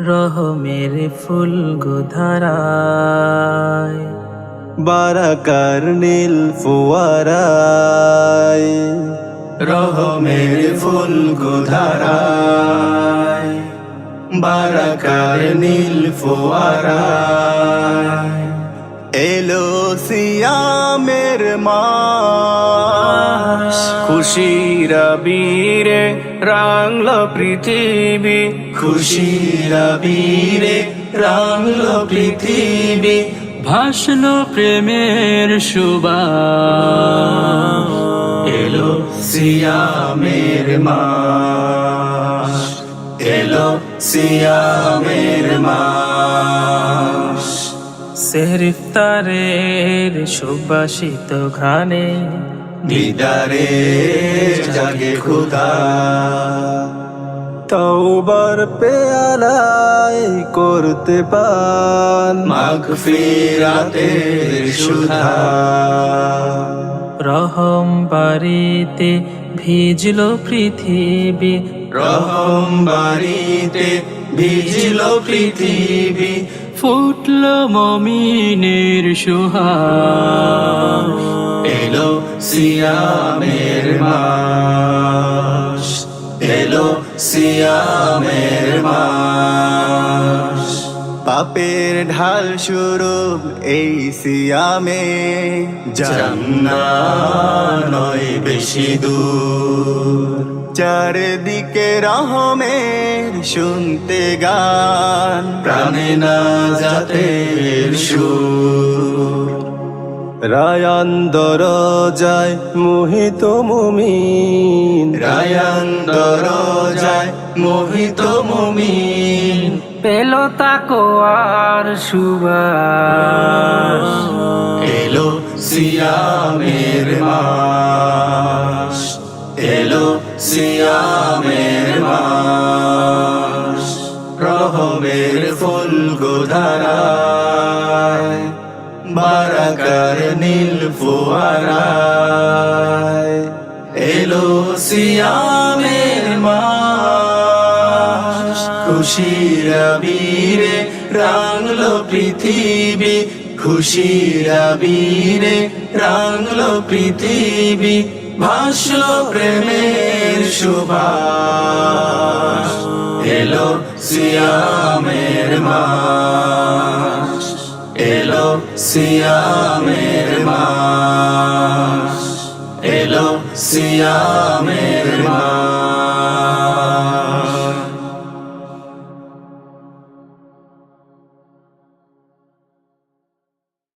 রহমের ফুল গোধারায় বারাকার নীল ফুয়ারায়, রহমের ফুল গোধারায় বারাকার নীল ফুয়ারায়। এলো সিয়ামের মাস খুশির বীরে রাংল পৃথিবী। খুশির বীরে রাংল পৃথিবী। ভাসল প্রেমের সুবাস। এলো সিয়ামের মাস। এলো সিয়ামের মাস। সেহরিফতারের সুবাসিত ঘ্রাণে দিদারে জাগে খুদা। তওবার পেয়ালায় করতে পান। মাগফিরাতের সুধা। রহম বাড়িতে ভিজল পৃথিবী। রহম বাড়িতে ভিজিল পৃথিবী, ফুটল মমিনের সুহাস। এলো সিয়ামের মাস, এলো সিয়ামের মাস। পাপের ঢাল শুরু এই সিয়ামে জান্না নয় বেশি দূর। চারদিকে রহমের শুনতে গান প্রাণে না জাতের সুর। রায়ান দরজায় মোহিত মুমিন। রায়ান দরজায় মোহিত মুমিন। পেল তাকো আর সুবাস। এলো সিয়ামের এলো সিয়ামের মাস, রহমের ফুল গোধারায়, বারাকার নীল ফুয়ারায়। এলো সিয়ামের মাস, খুশির বীরে রাংলো পৃথিবী, খুশির বীরে রাংলো পৃথিবী ভাসলো প্রেমের সুবাস। এলো সিয়ামের মাস। এলো সিয়ামের মাস। এলো সিয়ামের মাস।